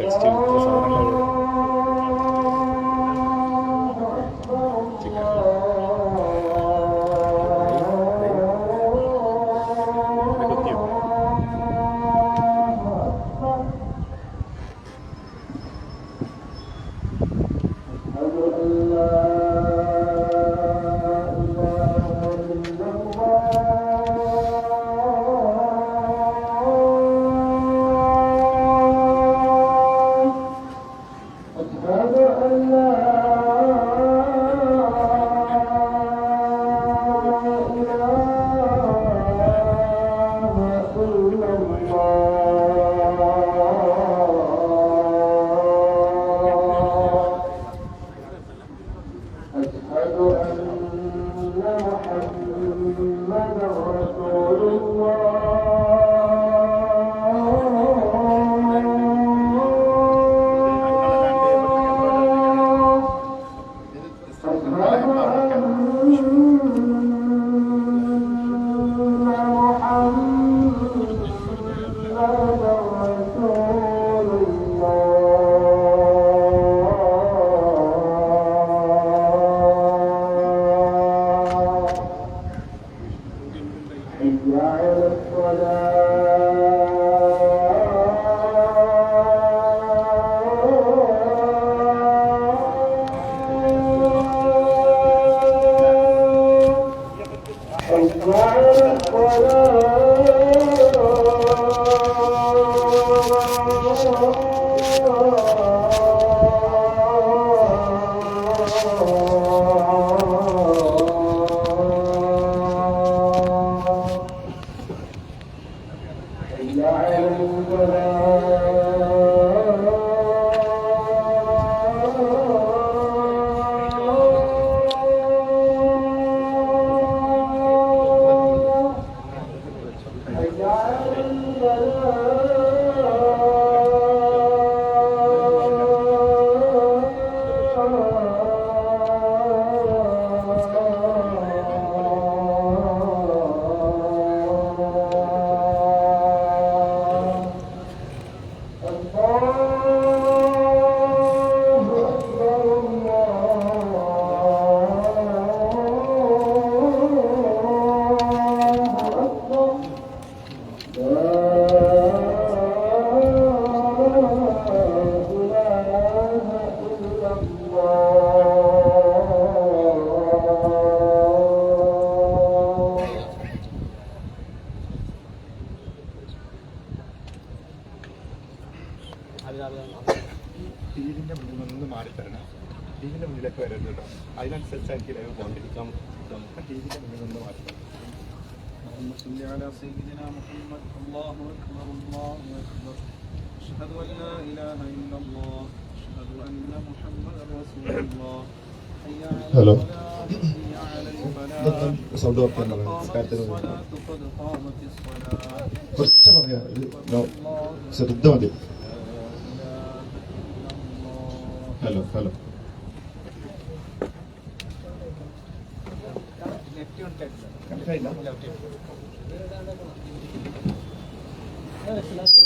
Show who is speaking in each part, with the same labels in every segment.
Speaker 1: Text സാധനങ്ങൾ
Speaker 2: محمد الله أكبر الله أكبر. أشهد أن لا إله إلا الله
Speaker 3: أشهد أن محمدا رسول الله. حي على
Speaker 1: hello hello left Evet.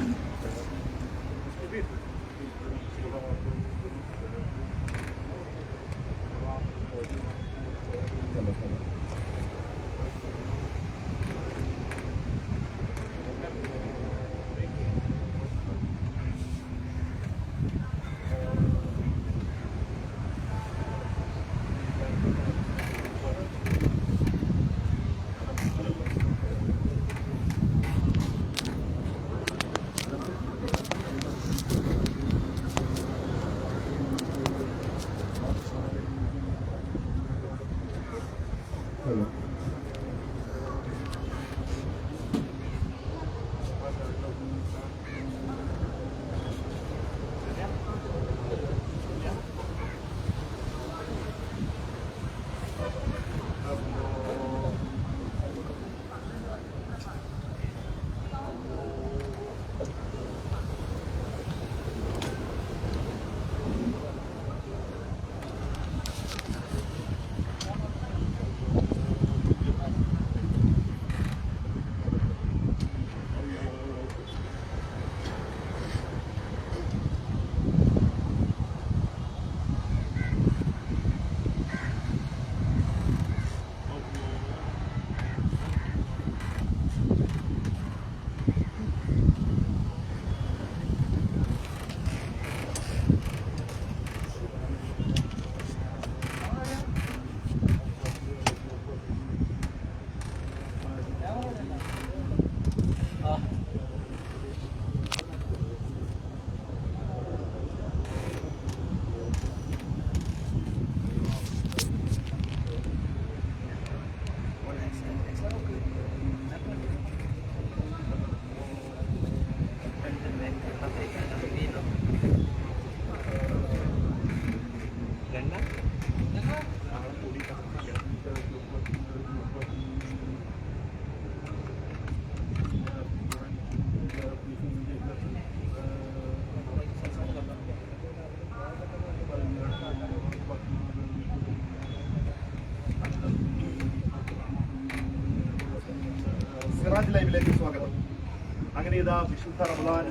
Speaker 1: വിശുദ്ധ റമദാൻ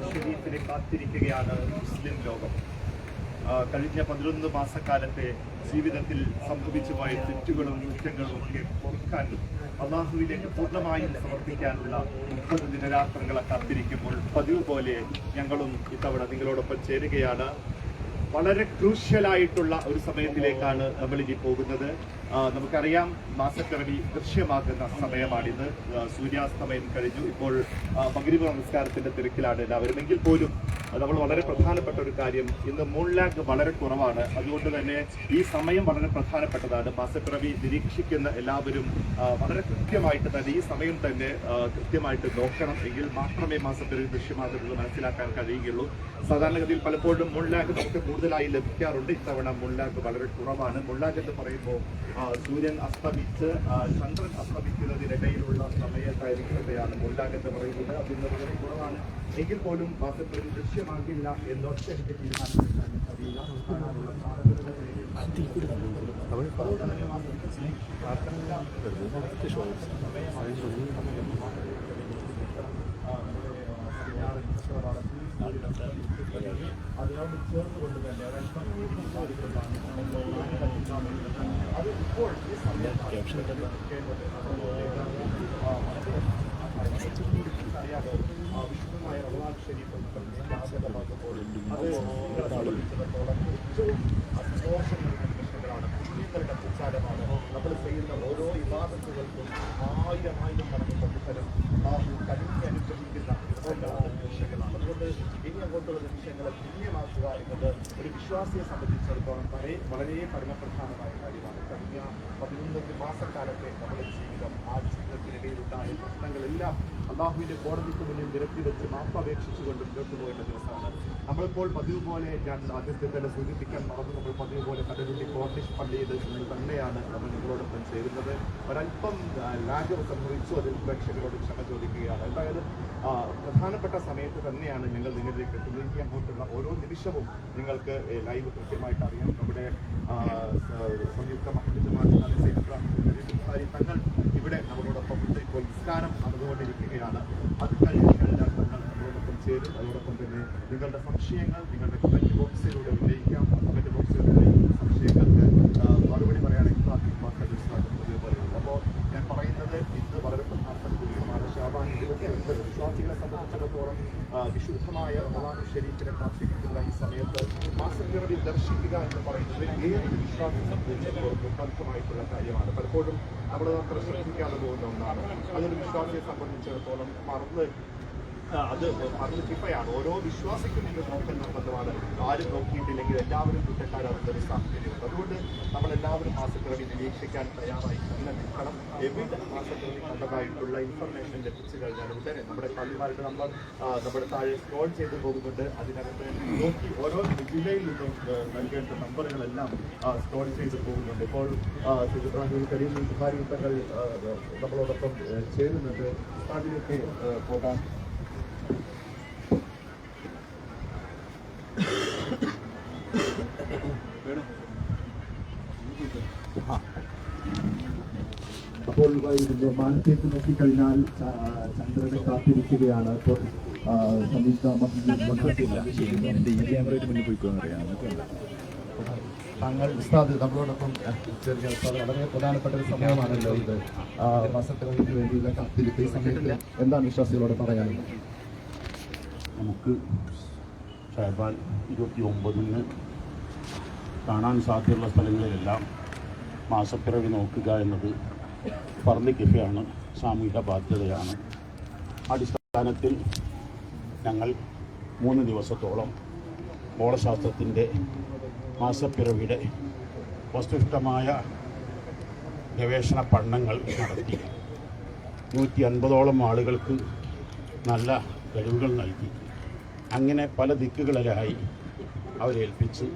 Speaker 1: കാത്തിരിക്കുകയാണ് മുസ്ലിം ലോകം. കഴിഞ്ഞ പതിനൊന്ന് മാസക്കാലത്തെ ജീവിതത്തിൽ സംഭവിച്ചു പോയ തെറ്റുകളും കുറ്റങ്ങളും ഒക്കെ പൊറുക്കാൻ അള്ളാഹുവിലേക്ക് പൂർണമായും സമർപ്പിക്കാനുള്ള മുപ്പത് ദിനരാത്രങ്ങളെ കാത്തിരിക്കുമ്പോൾ പതിവ് പോലെ ഞങ്ങളും ഇത്തവണ നിങ്ങളോടൊപ്പം ചേരുകയാണ്. വളരെ ക്രൂഷ്യലായിട്ടുള്ള ഒരു സമയത്തിലേക്കാണ് നമ്മൾ ഇനി പോകുന്നത്. നമുക്കറിയാം മാസപ്പിറവി ദൃശ്യമാകുന്ന സമയമാണിത് സൂര്യാസ്തമയം കഴിഞ്ഞു. ഇപ്പോൾ മഗ്രിബ് നമസ്കാരത്തിന്റെ തിരക്കിലാണ് എല്ലാവരും. എങ്കിൽ പോലും ആ, നമ്മൾ വളരെ പ്രധാനപ്പെട്ട ഒരു കാര്യം. ഇന്ന് മൂൺലാഗ് വളരെ കുറവാണ്. അതുകൊണ്ട് തന്നെ ഈ സമയം വളരെ പ്രധാനപ്പെട്ടതാണ്. മാസപ്പിറവി നിരീക്ഷിക്കുന്ന എല്ലാവരും വളരെ കൃത്യമായിട്ട് തന്നെ ഈ സമയം തന്നെ കൃത്യമായിട്ട് നോക്കണം എങ്കിൽ മാത്രമേ മാസപ്പിറവി ദൃശ്യമാകുന്നത് മനസ്സിലാക്കാൻ കഴിയുകയുള്ളൂ. സാധാരണഗതിയിൽ പലപ്പോഴും മുൾലാഗ് നമുക്ക് കൂടുതലായി ലഭിക്കാറുണ്ട്. ഇത്തവണ മുൾലാഗ് വളരെ കുറവാണ്. മുൾലാഗ് എന്ന് പറയുമ്പോൾ സൂര്യൻ അസ്തമിച്ച് ചന്ദ്രൻ അസ്തമിക്കുന്നതിനിടയിലുള്ള സമയത്തായിരിക്കുന്നതാണ് മുൾലാഗ് എന്ന് പറയുന്നത്. അതിന് വളരെ കുറവാണ്. എങ്കിൽ പോലും മാസപ്പിറവി ദൃശ്യമാകില്ല എന്നൊറ്റയ്ക്ക് തീരുമാനമെടുക്കാൻ കഴിയില്ല കാണാനുള്ള അതിനോട് ചേർന്നുകൊണ്ട് തന്നെ അത് ഇപ്പോൾ ഈ വിശുദ്ധമായ റമദാൻ ഷരീഫ് ആഗതമാകുമ്പോൾ അത് സംബന്ധിച്ചിടത്തോളം ഏറ്റവും നൽകുന്ന നിമിഷങ്ങളാണ് പുണ്യങ്ങളുടെ പ്രചാരമാണ് നമ്മൾ ചെയ്യുന്ന ഓരോ വിവാദത്തുകൾക്കും ആയിരം ആയിരം മടങ്ങ് പ്രതിഫലം അള്ളാഹു കരുതി അനുഗ്രഹിക്കുന്ന നിമിഷങ്ങളാണ് നിമിഷങ്ങളാണ് അതുകൊണ്ട് ഇനി അങ്ങോട്ടുള്ള നിമിഷങ്ങളെ പുണ്യമാക്കുക എന്നത് ഒരു വിശ്വാസിയെ സംബന്ധിച്ചിടത്തോളം വളരെ വളരെ പരമപ്രധാനമായ കാര്യമാണ് കഴിഞ്ഞ പതിനൊന്ന് മാസക്കാലത്തെ നമ്മുടെ ജീവിതം ആ ജീവിതത്തിനിടയിലുണ്ടായ പ്രശ്നങ്ങളെല്ലാം അള്ളാഹുവിന്റെ കോടതിക്ക് മുന്നിൽ നിരത്തി വെച്ച് മാപ്പ് അപേക്ഷിച്ചുകൊണ്ട് മുന്നോട്ട് പോകേണ്ട ദിവസമാണ്. നമ്മളിപ്പോൾ പതിവ് പോലെ ഞാൻ ആദ്യത്തെ തന്നെ സൂചിപ്പിക്കാൻ മറന്നു. നമ്മൾ പതിവ് പോലെ കടലുണ്ടി കോർണിഷ് പള്ളിയിൽ തന്നെയാണ് നമ്മൾ നിങ്ങളോടൊപ്പം ചേരുന്നത്. ഒരല്പം ലാഗ് സംഭവിച്ചു അതിൽ പ്രേക്ഷകരോട് ക്ഷമ ചോദിക്കുകയാണ്. എന്തായാലും പ്രധാനപ്പെട്ട സമയത്ത് തന്നെയാണ് ഞങ്ങൾ നിങ്ങളിലേക്ക് എത്തുന്നത്. ഇനി അങ്ങോട്ടുള്ള ഓരോ നിമിഷവും നിങ്ങൾക്ക് ലൈവ് കൃത്യമായിട്ട് അറിയാം. നമ്മുടെ സംയുക്ത മഹിജമാർ തങ്ങൾ ഇവിടെ നമ്മളോടൊപ്പം ഉണ്ട്. നിസ്കാരം നടന്നുകൊണ്ടിരിക്കുകയാണ്. അത് കഴിഞ്ഞ് കഴിഞ്ഞാൽ തങ്ങൾ നമ്മളോടൊപ്പം ചേരും. അതോടൊപ്പം തന്നെ നിങ്ങളുടെ സംശയങ്ങൾ നിങ്ങളുടെ കമന്റ് ബോക്സിലൂടെ ഉന്നയിക്കാം. കമന്റ് ബോക്സിലൂടെ ഉന്നയിക്കുന്ന സംശയങ്ങൾക്ക് മറുപടി പറയുകയാണെങ്കിൽ ബാക്കി വാക്കുകൾ പറയുന്നത് അപ്പോൾ ഞാൻ പറയുന്നത് ഇന്ന് വളരെ പ്രധാനപ്പെട്ട ദിവസമാണ് ശാബാൻ ഇരുപത്തിയൊൻപത് വിശ്വാസികളെ സംബന്ധിച്ചിടത്തോളം വിശുദ്ധമായ റമദാനു ശരീരത്തിനെ പ്രാർത്ഥിക്കുന്ന ഈ സമയത്ത് മാസങ്ങളിൽ ദർശിക്കുക എന്ന് പറയുന്നത് ഏതൊരു വിശ്വാസം സംബന്ധിച്ചിടത്തോളം നിർബന്ധമായിട്ടുള്ള കാര്യമാണ്. പലപ്പോഴും നമ്മൾ അത്ര ശ്രദ്ധിക്കാതെ പോകുന്ന ഒന്നാണ് അതൊരു വിശ്വാസിയെ സംബന്ധിച്ചിടത്തോളം മറന്ന് ആ, അത് പറഞ്ഞ കിഫയാണ് ഓരോ വിശ്വാസിക്കും ഇത് നോക്കൽ നിർബന്ധമാണ്. ആരും നോക്കിയിട്ടില്ലെങ്കിൽ എല്ലാവരും കുറ്റക്കാരാകുന്ന സാഹചര്യമുണ്ട് അതുകൊണ്ട് നമ്മൾ എല്ലാവരും മാസപ്പിറവി നിരീക്ഷിക്കാൻ തയ്യാറായി. തന്നെ നിൽക്കണം. എവിടെ മാസപ്പിറവി കണ്ടതായിട്ടുള്ള ഇൻഫർമേഷൻ ലഭിച്ചു കഴിഞ്ഞാൽ ഉടനെ നമ്മുടെ പള്ളിമാരുടെ നമ്പർ നമ്മുടെ താഴെ സ്ക്രോൾ ചെയ്ത് പോകുന്നുണ്ട്. അതിനകത്ത് നോക്കി ഓരോ ജില്ലയിൽ നിന്നും നൽകേണ്ട നമ്പറുകളെല്ലാം സ്ക്രോൾ ചെയ്ത് പോകുന്നുണ്ട്. ഇപ്പോൾ കരീം ബുഹാരി യുദ്ധങ്ങൾ നമ്മളോടൊപ്പം ചേരുന്നുണ്ട്. അതിലേക്ക് ആ, ഇതിന്റെ മാനത്തേക്ക് നോക്കിക്കഴിഞ്ഞാൽ ചന്ദ്രനെ കാത്തിരിക്കുകയാണ്. ഇപ്പോൾ സംയുക്ത താങ്കൾ ഉസ്താദ് നമ്മളോടൊപ്പം ചെറിയ ഉസ്താദ് വളരെ പ്രധാനപ്പെട്ട ഒരു സമയമാണല്ലോ ഇത്. വസത്തിനു വേണ്ടിയുള്ള കാത്തിരിപ്പ് ഈ സമയത്ത് എന്താണ് വിശ്വാസികളോട് പറയാനുള്ളത്?
Speaker 4: നമുക്ക് ഷഹബാൻ ഇരുപത്തി ഒമ്പതിന് കാണാൻ സാധ്യതയുള്ള സ്ഥലങ്ങളിലെല്ലാം മാസപ്പിറവി നോക്കുക എന്നത് കിഫയാണ് സാമൂഹിക ബാധ്യതയാണ്. അടിസ്ഥാനത്തിൽ ഞങ്ങൾ മൂന്ന് ദിവസത്തോളം ഗോളശാസ്ത്രത്തിന്റെ മാസപ്പിറവിയുടെ വസ്തുനിഷ്ഠമായ ഗവേഷണ പഠനങ്ങൾ നടത്തി. നൂറ്റി അൻപതോളം ആളുകൾക്ക് നല്ല കഴിവുകൾ നൽകി. അങ്ങനെ പല ദിക്കുകളിലായി അവരേൽപ്പിച്ച്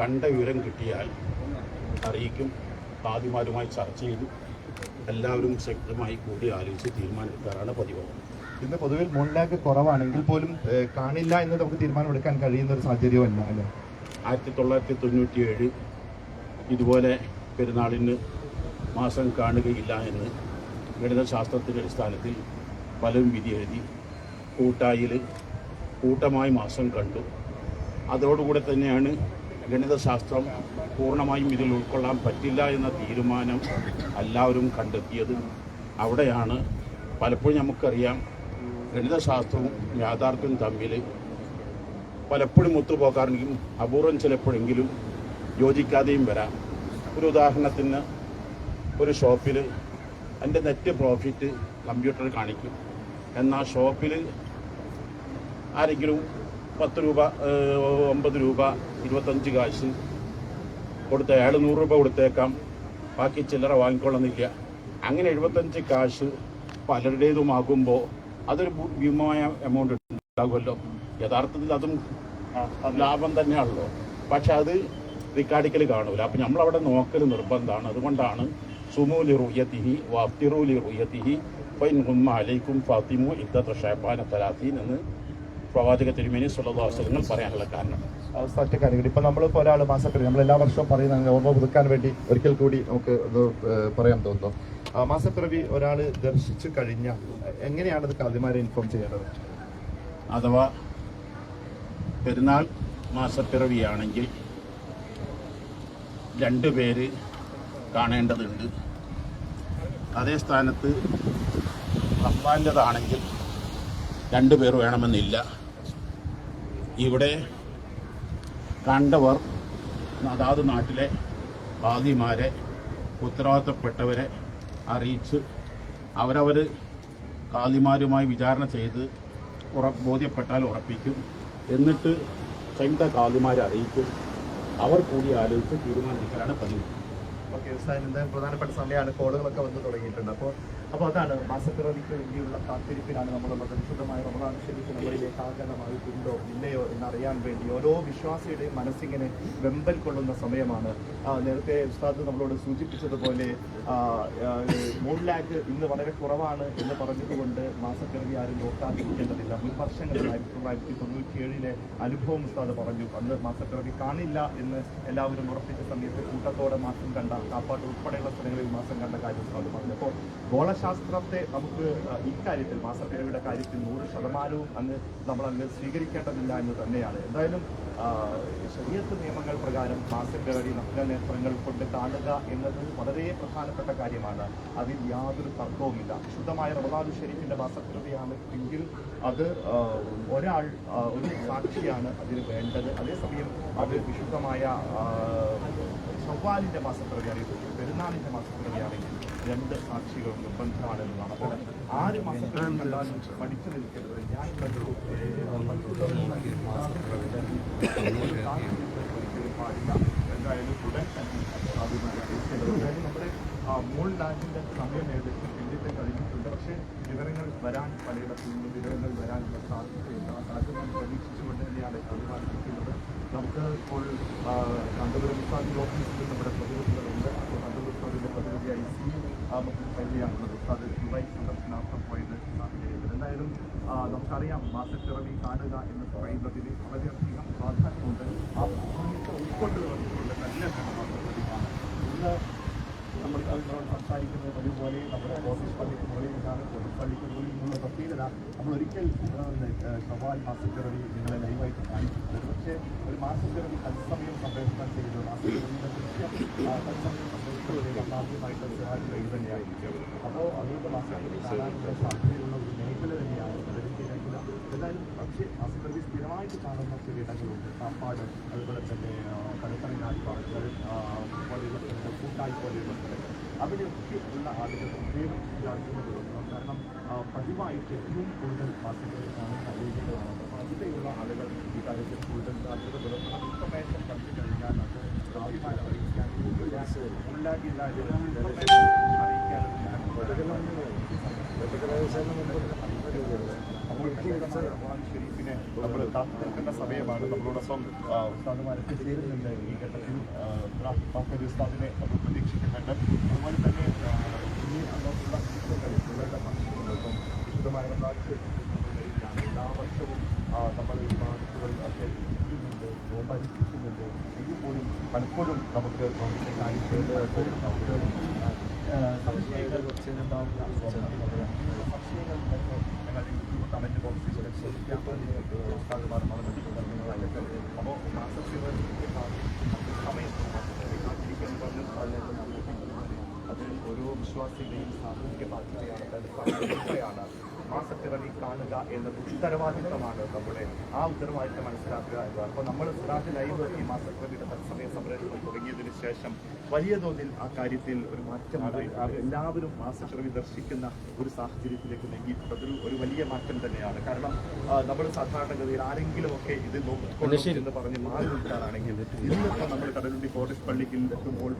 Speaker 4: കണ്ട വിവരം കിട്ടിയാൽ അറിയിക്കും ആദ്യമാരുമായി ചർച്ച ചെയ്തു എല്ലാവരും ശക്തമായി കൂടി ആലോചിച്ച് തീരുമാനമെടുക്കാറാണ് പതിവ്
Speaker 1: ഇന്ന് പൊതുവിൽ മൂൺ ലാക്ക് കുറവാണെങ്കിൽ പോലും കാണില്ല എന്ന് നമുക്ക് തീരുമാനമെടുക്കാൻ കഴിയുന്ന ഒരു സാഹചര്യമല്ല അല്ലേ
Speaker 4: ആയിരത്തി തൊള്ളായിരത്തി തൊണ്ണൂറ്റി ഏഴ് ഇതുപോലെ പെരുന്നാളിന് മാസം കാണുകയില്ല എന്ന് ഗണിതശാസ്ത്രത്തിന്റെ അടിസ്ഥാനത്തിൽ പലരും വിധി എഴുതി കൂട്ടായിൽ കൂട്ടമായി മാസം കണ്ടു. അതോടുകൂടെ തന്നെയാണ് ഗണിതശാസ്ത്രം പൂർണമായും ഇതിൽ ഉൾക്കൊള്ളാൻ പറ്റില്ല എന്ന തീരുമാനം എല്ലാവരും കണ്ടെത്തിയത് അവിടെയാണ്. പലപ്പോഴും നമുക്കറിയാം ഗണിതശാസ്ത്രവും യാഥാർത്ഥ്യവും തമ്മിൽ പലപ്പോഴും ഒത്തുപോകാറെങ്കിലും അപൂർവം ചിലപ്പോഴെങ്കിലും യോജിക്കാതെയും വരാം. ഒരു ഉദാഹരണത്തിന് ഒരു ഷോപ്പിൽ എന്റെ നെറ്റ് പ്രോഫിറ്റ് കമ്പ്യൂട്ടർ കാണിക്കും. എന്നാൽ ഷോപ്പിൽ ആരെങ്കിലും പത്ത് രൂപ ഒമ്പത് രൂപ ഇരുപത്തഞ്ച് കാശ് കൊടുത്ത അയാൾ നൂറ് രൂപ കൊടുത്തേക്കാം. ബാക്കി ചില്ലറ വാങ്ങിക്കൊള്ളുന്നില്ല അങ്ങനെ എഴുപത്തഞ്ച് കാശ് പലരുടേതുമാകുമ്പോൾ അതൊരു ഭീമമായ എമൗണ്ട് ഉണ്ടാകുമല്ലോ. യഥാർത്ഥത്തിൽ അതും ലാഭം തന്നെയാണല്ലോ. പക്ഷെ അത് റിക്കാർഡിക്കൽ കാണൂല. അപ്പം നമ്മളവിടെ നോക്കൽ നിർബന്ധമാണ് അതുകൊണ്ടാണ് സുമൂലി റുയത്തിഹി വാഫ്തിറൂലി റുയത്തിഹി ഫൈൻ ഹുമ്മ അലൈക്കും ഫാത്തിമു ഇദ്ദത്ത് ഷാബാന തലാത്തീൻ എന്ന് പ്രവാചക തിരുമേനി സുലഭാവസരങ്ങൾ പറയാനുള്ള കാരണം.
Speaker 1: അവസ്ഥ ഒറ്റ കാര്യം ഇപ്പൊ നമ്മളിപ്പോ ഒരാൾ മാസപ്പിറവി നമ്മൾ എല്ലാ വർഷവും പറയുന്ന ഓർമ്മ പുതുക്കാൻ വേണ്ടി ഒരിക്കൽ കൂടി നമുക്ക് ഇത് പറയാൻ തോന്നുന്നു. ആ, മാസപ്പിറവി ഒരാൾ ദർശിച്ചു കഴിഞ്ഞാൽ എങ്ങനെയാണ് ഇത് കാതിമാരെ ഇൻഫോം ചെയ്യേണ്ടത്?
Speaker 4: അഥവാ പെരുന്നാൾ മാസപ്പിറവിയാണെങ്കിൽ രണ്ട് പേര് കാണേണ്ടതുണ്ട്. അതേ സ്ഥാനത്ത് അമ്മാന്റെതാണെങ്കിൽ രണ്ട് പേർ വേണമെന്നില്ല. ഇവിടെ കണ്ടവർ അതാത് നാട്ടിലെ ഭാഗിമാരെ ഉത്തരവാദിത്തപ്പെട്ടവരെ അറിയിച്ച് അവരവർ കാതിമാരുമായി വിചാരണ ചെയ്ത് ഉറ ബോധ്യപ്പെട്ടാൽ ഉറപ്പിക്കും. എന്നിട്ട് സംയുക്ത കാതിമാരെ അറിയിക്കും. അവർ കൂടി ആലോചിച്ച് തീരുമാനിക്കലാണ് പതിവ്.
Speaker 1: ഓക്കെ ഇന്ന് പ്രധാനപ്പെട്ട സമയമാണ് കോളുകളൊക്കെ വന്ന് തുടങ്ങിയിട്ടുണ്ട്. അപ്പോൾ അപ്പോൾ അതാണ് മാസപ്പിറവിക്ക് വേണ്ടിയുള്ള കാത്തിരിപ്പിലാണ് നമ്മളുള്ളത് പരിശുദ്ധമായ റമദാൻ ശരിക്കും നമ്മളിലേക്ക് ആകരണമായിട്ടുണ്ടോ ഇല്ലയോ എന്നറിയാൻ വേണ്ടി ഓരോ വിശ്വാസിയുടെയും മനസ്സിങ്ങനെ വെമ്പൽ കൊള്ളുന്ന സമയമാണ്. നേരത്തെ ഉസ്താദ് നമ്മളോട് സൂചിപ്പിച്ചതുപോലെ മൂൺ ലാക്ക് ഇന്ന് വളരെ കുറവാണ് എന്ന് പറഞ്ഞതുകൊണ്ട് മാസപ്പിറവി ആരും നോക്കാതിരിക്കേണ്ടതില്ല. മുൻ വർഷങ്ങളിൽ ആയിരത്തി തൊള്ളായിരത്തി തൊണ്ണൂറ്റി ഏഴിലെ അനുഭവം ഉസ്താദ് പറഞ്ഞു. അന്ന് മാസപ്പിറവി കാണില്ല എന്ന് എല്ലാവരും ഉറപ്പിച്ച സമയത്ത് കൂട്ടത്തോടെ മാസം കണ്ട കാപ്പാട്ട് ഉൾപ്പെടെയുള്ള സ്ഥലങ്ങളിൽ മാസം കണ്ട കാര്യം ഉസ്താദ് പറഞ്ഞു. അപ്പോൾ ഗോളശാസ്ത്രത്തെ നമുക്ക് ഇക്കാര്യത്തിൽ മാസപ്പിറവിയുടെ കാര്യത്തിൽ നൂറ് ശതമാനവും അങ്ങ് നമ്മൾ അങ്ങ് സ്വീകരിക്കേണ്ടതില്ല എന്ന് തന്നെയാണ്. എന്തായാലും ശരീരത്ത് നിയമങ്ങൾ പ്രകാരം മാസപ്പിറവി നഗ്നനേത്രങ്ങൾ കൊണ്ട് കാണുക എന്നത് വളരെ പ്രധാനപ്പെട്ട കാര്യമാണ്. അതിൽ യാതൊരു തർക്കവുമില്ല. ശുദ്ധമായ റമദാനു ഷെരീഫിന്റെ മാസപ്പിരവിയാണ് എങ്കിൽ അത് ഒരാൾ ഒരു സാക്ഷിയാണ് അതിന് വേണ്ടത്. അതേസമയം അത് വിശുദ്ധമായ ആ, ഷവ്വാലിന്റെ മാസപ്പിറവി പെരുന്നാളിന്റെ മാസപ്പിറവി ആണെങ്കിൽ രണ്ട് സാക്ഷികൾ നിർബന്ധമാണ് അപ്പോൾ ആര് കണ്ടാലും പഠിച്ചു നിൽക്കരുത്. ഞാൻ നമ്മുടെ മൂൾ ലാൻഡിന്റെ സമയം ഏകദേശം ഇന്ത്യത്തെ കഴിഞ്ഞിട്ടുണ്ട് പക്ഷേ വിവരങ്ങൾ വരാൻ പലയിടത്തു നിന്നും വിവരങ്ങൾ വരാനുള്ള സാധ്യതയില്ല സാധ്യത പ്രതീക്ഷിച്ചുകൊണ്ട് തന്നെയാണ് തീരുമാനിച്ചിട്ടുള്ളത് നമുക്ക് ഇപ്പോൾ ഉസ്താദിന്റെ ഓഫീസിൽ നമ്മുടെ സി അത് ദുബായ് സന്ദർശനാർത്ഥം പോയത് സാധ്യതയുണ്ട് എന്തായാലും നമുക്കറിയാം മാസപ്പിറവി കാണുക എന്ന് പറയുന്നതിന് വളരെയധികം പ്രാധാന്യമുണ്ട് ആ പ്രാധാന്യത്തെ ഉൾക്കൊണ്ട് വന്നിട്ടുള്ള നല്ല മാസപ്പിറവിയാണ് ഇന്ന് നമ്മൾ സംസാരിക്കുന്നത് അതുപോലെ നമ്മുടെ ഓഫീസ് പള്ളിക്ക് മുകളിലാണ് ഓഫീസ് പള്ളിക്ക് മുകളിൽ നിന്നുള്ള പ്രത്യേകത നമ്മൾ ഒരിക്കൽ ഷവാൽ മാസപ്പിറവി നിങ്ങളെ ലൈവായിട്ട് കാണിക്കുന്നത് പക്ഷേ ഒരു മാസപ്പിറവി തത്സമയം സംപ്രേഷണം ചെയ്തത് മാസപ്പിറവിയുടെ ദൃശ്യം ആ, തത്സമയം സംപ്രേഷണം ചെയ്ത ആദ്യമായിട്ട് ഷവാൽ വഴി തന്നെയായിരിക്കും അപ്പോൾ അതുകൊണ്ട് മാസപ്പിറവി കാണാനുള്ള സാധ്യതയുള്ള ഒരു മേഖല തന്നെയാണ് അതിന്റെ മേഖല എന്തായാലും പക്ഷേ അസുഖത്തിൽ സ്ഥിരമായിട്ട് കാണുന്ന കിരീടങ്ങളുണ്ട്. കാപ്പാട് അതുപോലെ തന്നെ കടുത്തറങ്ങാടി പാടുകൾ പോലെയുള്ള സ്ഥലങ്ങൾ കൂട്ടായി പോലെയുള്ള സ്ഥലങ്ങൾ. അവിടെയൊക്കെ ഉള്ള ആളുകൾ പ്രത്യേകം പുലർത്തണം കാരണം പതിവായിട്ട് ഏറ്റവും കൂടുതൽ മാസങ്ങളിൽ കാണുന്ന ഏരിയകളാണ് അപ്പോൾ അവിടെയുള്ള ആളുകൾ ഈ കാര്യത്തിൽ കൂടുതൽ പുലർത്തണം ഇൻഫർമേഷൻ കണ്ടു കഴിഞ്ഞാൽ അത് ആദ്യമായി അറിയിക്കാൻ ഉണ്ടാക്കിയില്ല അറിയിക്കാനുള്ള ഷെരീഫിനെ നമ്മൾ കാത്തിരിക്കേണ്ട സമയമാണ് നമ്മളോടൊപ്പം ഉസ്താദുമാരൊക്കെ ചേരുന്നുണ്ട് ഈ ഘട്ടത്തിൽ ബാക്കരി ഉസ്താദിനെ നമ്മൾ പ്രതീക്ഷിക്കുന്നുണ്ട് അതുപോലെ തന്നെ ഇനി അങ്ങോട്ടുള്ള ദിവസങ്ങളിൽ നിങ്ങളുടെ വിശുദ്ധമായ എല്ലാ വർഷവും നമ്മൾ ഈ മാസത്തുകൾ ഒക്കെ നോമ്പനുഷ്ഠിക്കുന്നുണ്ട് എങ്കിൽ പോലും പലപ്പോഴും നമുക്ക് നോമ്പിന്റെ കാര്യത്തിൽ നമുക്ക് സംശയങ്ങൾ ഉണ്ടാവുന്ന സംശയങ്ങൾ കമന്റ് ബോക്സിൽ ശ്രദ്ധിക്കാൻ ഉസ്താദുമാർ മറന്നിട്ടുണ്ടെന്നുള്ളതൊക്കെ അപ്പോൾ മാസത്തിൽ സമയം കാത്തിരിക്കാൻ പറഞ്ഞ അത് ഓരോ വിശ്വാസികളെയും സാമൂഹിക ബാധ്യതയാണ് അതായത് മാസപ്പിറവി കാണുക എന്നത് ഉത്തരവാദിത്തമാണ് നമ്മുടെ ആ ഉത്തരവാദിത്തം മനസ്സിലാക്കുക എന്നത്. അപ്പോൾ നമ്മൾ സിറാജ് ലൈവ് ഈ മാസപ്പിറവിയുടെ തത്സമയ സംരക്ഷണം തുടങ്ങിയതിന് ശേഷം വലിയ തോതിൽ ആ കാര്യത്തിൽ ഒരു മാറ്റം എല്ലാവരും മാസക്രമി ദർശിക്കുന്ന ഒരു സാഹചര്യത്തിലേക്ക് നീങ്ങിയിട്ടുള്ളത് ഒരു വലിയ മാറ്റം തന്നെയാണ്. കാരണം നമ്മൾ സാധാരണഗതിയിൽ ആരെങ്കിലും ഒക്കെ ഇത് നോക്കിക്കൊള്ളു എന്ന് പറഞ്ഞ് മാറി നിൽക്കാനാണെങ്കിൽ ഇന്നിപ്പോൾ നമ്മൾ കടലുണ്ടി ഫോറസ്റ്റ് പള്ളിയിൽ എത്തുമ്പോൾ